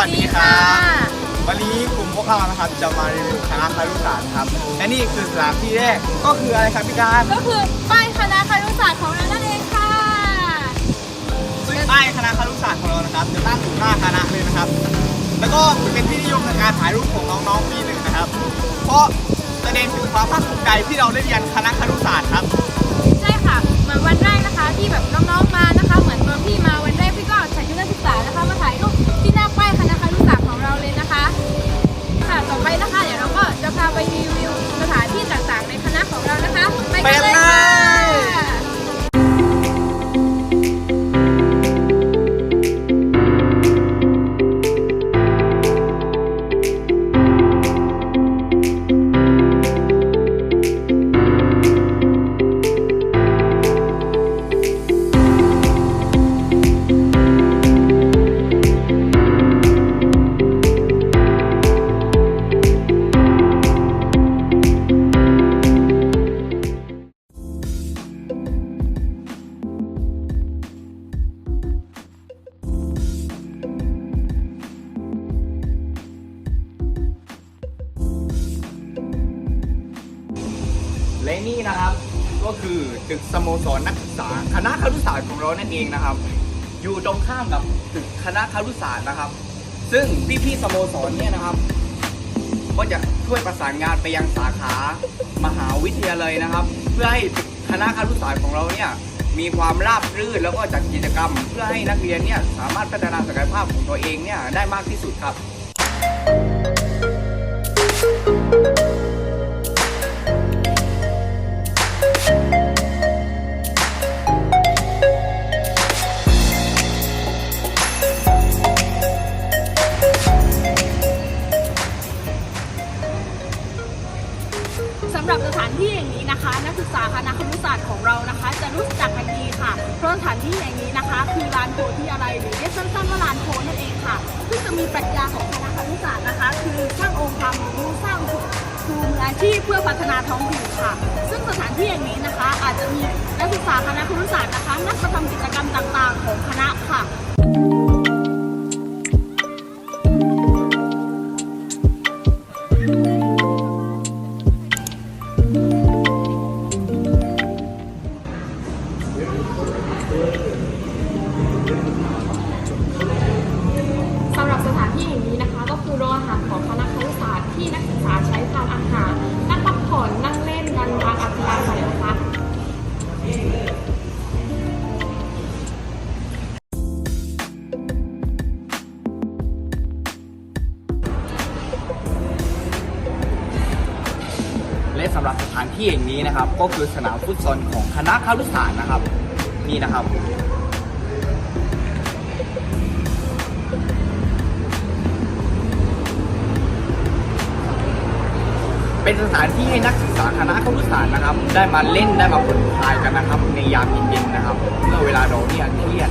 วัสดีครับวันนี้กลุ่มพวกเรานะครับจะมารีวิวคณะคารุศาสตร์ครับและนี่คือสถานที่แรกก็คืออะไรครับพี่การก็คือป้ายคณะคารุศาสตร์ของเรานั่นเองค่ะซึ่งป้ายคณะคารุศาสตร์ของเรานะครับจะตั้งอยู่หน้าคณะเลยนะครับ แล้วก็เป็นที่นิยมในการถ่ายรูปของน้องๆปีหนึ่งนะครับ เพราะแสดงถึงความภาคภูมิใจที่เราได้เรียนคณะคารุศาสตร์ครับใช่ค่ะเหมือนวันแรก นี่นะครับ ก็คือตึกสโมสรนักศึกษาคณะครุศาสตร์ของเรานั่นเองนะครับ อยู่ตรงข้ามกับตึกคณะครุศาสตร์นะครับ ซึ่งพี่ๆสโมสรเนี่ยนะครับ ก็จะช่วยประสานงานไปยังสาขามหาวิทยาลัยนะครับ เพื่อให้คณะครุศาสตร์ของเราเนี่ยมีความราบรื่นแล้วก็จัดกิจกรรม เพื่อให้นักเรียนเนี่ยสามารถพัฒนาศักยภาพของตัวเองเนี่ยได้มากที่สุดครับะนักศึกษาคณะครุศาสตร์ของเรานะคะ จะรู้จักกันดีค่ะ เพราะสถานที่แห่งนี้นะคะ คือลานโพธิอะไรหรือเรียกสั้นๆว่าลานโพนั่นเองค่ะ ซึ่งจะมีปรัชญาของคณะครุศาสตร์นะคะ คือสร้างองค์ความรู้สร้างครูมือาชีพเพื่อพัฒนาท้องถิ่นค่ะ ซึ่งสถานที่อย่างนี้นะคะ อาจจะมีนักศึกษาคณะครุศาสตร์นะคะ นักกระทำกิจกรรมต่างๆ ของคณะค่ะำหรับสถานที่อย่งนี้นะครับ ก็คือสนามฟุตซอลของคณะคารุศาสตร์นะครับ นี่นะครับเป็นสถานที่ให้นักศึกษาคณะครุศาสตร์นะครับ ได้มาเล่นได้มาผ่อนคลายกันนะครับ ในยามเย็นๆนะครับ เมื่อเวลาเราเนี่ยเครียด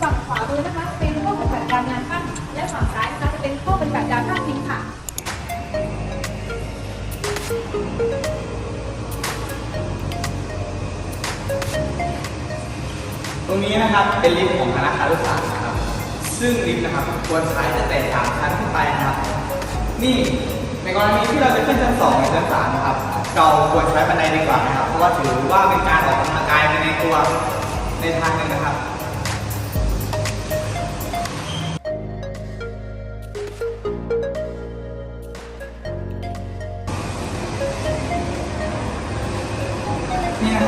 ฝั่งขวามือนะคะเป็นห้องปฏิบัติการงานปั้นและฝั่งซ้ายนะคะจะเป็นห้องปฏิบัติการภาพพิมพ์ค่ะตรงนี้นะครับเป็นลิฟต์ของคณะคารุศาสตร์นะครับ ซึ่งลิฟต์นะครับควรใช้ตั้งแต่สามชั้นขึ้นไปนะครับ นี่ในกรณีที่เราจะขึ้นชั้นสองหรือชั้นสามนะครับ เราควรใช้บันไดดีกว่านะครับ เพราะว่าถือว่าเป็นการออกกำลังกายไปในตัวในทางหนึ่งนะครับ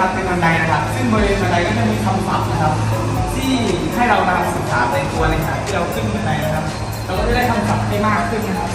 นะครับเป็นบันไดนะครับซึ่งบริเวณบันไดก็จะมีคำศัพท์นะครับ ที่ให้เรามาศึกษาในตัวในขณะที่เราขึ้นบันไดนะครับ เราก็จะได้คำศัพท์ได้มากขึ้นนะครับ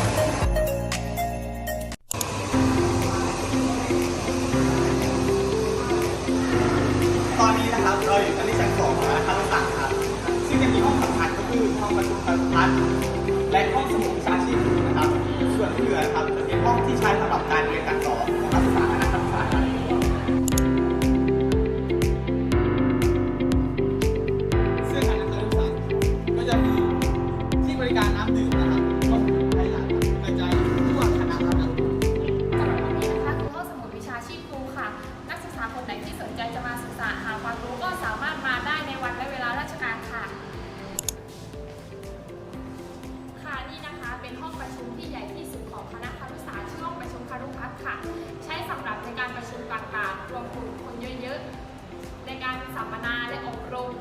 ใจจะมาศึกษาหาความรู้ก็สามารถมาได้ในวันและเวลาราชการค่ะ ค่ะนี่นะคะเป็นห้องประชุมที่ใหญ่ที่สุดของคณะครุศาสตร์ชื่อห้องประชุมคารุพัฒน์ค่ะ ใช้สำหรับในการประชุมต่างๆรวมกลุ่มคนเยอะๆในการสัมมนาและอบรม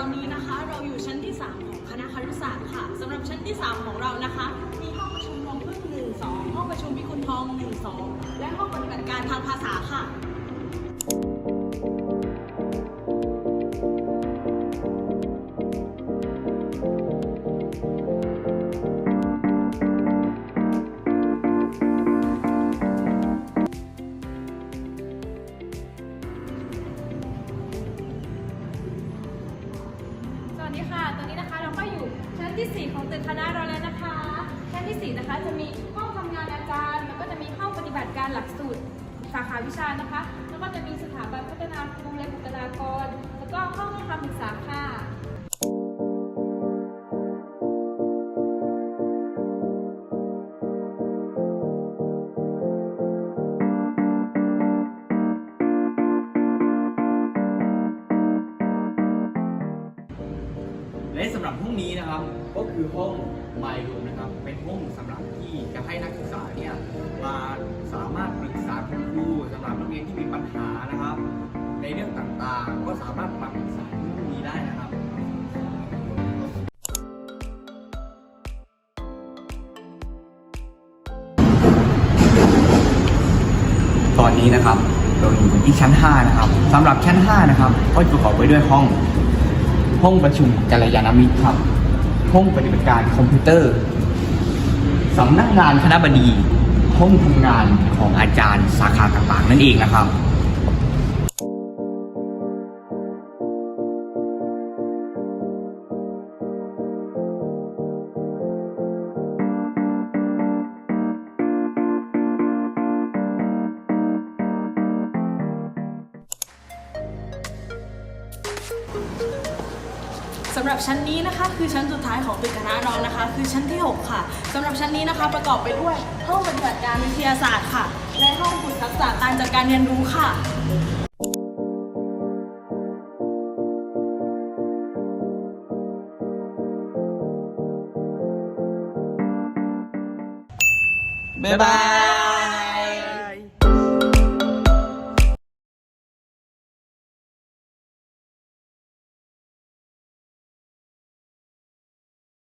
อนนี้นะคะเราอยู่ชั้นที่ 3 ของคณะครุศาสตร์ค่ะสำหรับชั้นที่ 3 ของเรานะคะ มีห้องประชุมรวมพึ่ง1 2 ห้องประชุมพิคุณทอง 1 2 และห้องปฏิบัติการทางภาษาค่ะ ชั้นะคะ จะมีห้องทำงานอาจารย์ แล้วก็จะมีห้องปฏิบัติการหลักสูตรสาขาวิชานะคะ แล้วก็จะมีสถาบันพัฒนาครูและบุคลากร แล้วก็ห้องให้คำปรึกษาค่ะและสำหรับห้องนี้นะครับ ก็คือห้องไมรูม ให้นักศึกษาเนี่ยมาสามารถปรึกษาคุณครูสำหรับนักเรียนที่มีปัญหานะครับ ในเรื่องต่างๆ ก็สามารถมาปรึกษาที่ห้องนี้ได้นะครับตอนนี้นะครับเราอยู่ที่ชั้น 5 นะครับสำหรับชั้น 5 นะครับ ก็จะประกอบไปด้วยห้อง ห้องประชุมกัลยาณมิตรครับ ห้องปฏิบัติการคอมพิวเตอร์ สำนักงานคณะบดีห้องทำงานของอาจารย์สาขาต่างๆ นั่นเองนะครับ สำหรับชั้นนี้นะคะคือชั้นสุดท้ายของตึกคณะเรานะคะ คือชั้นที่ 6 ค่ะสำหรับชั้นนี้นะคะประกอบไปด้วยห้องปฏิบัติการวิทยาศาสตร์ค่ะ และห้องฝึกทักษะการจัดการเรียนรู้ค่ะบ๊ายบาย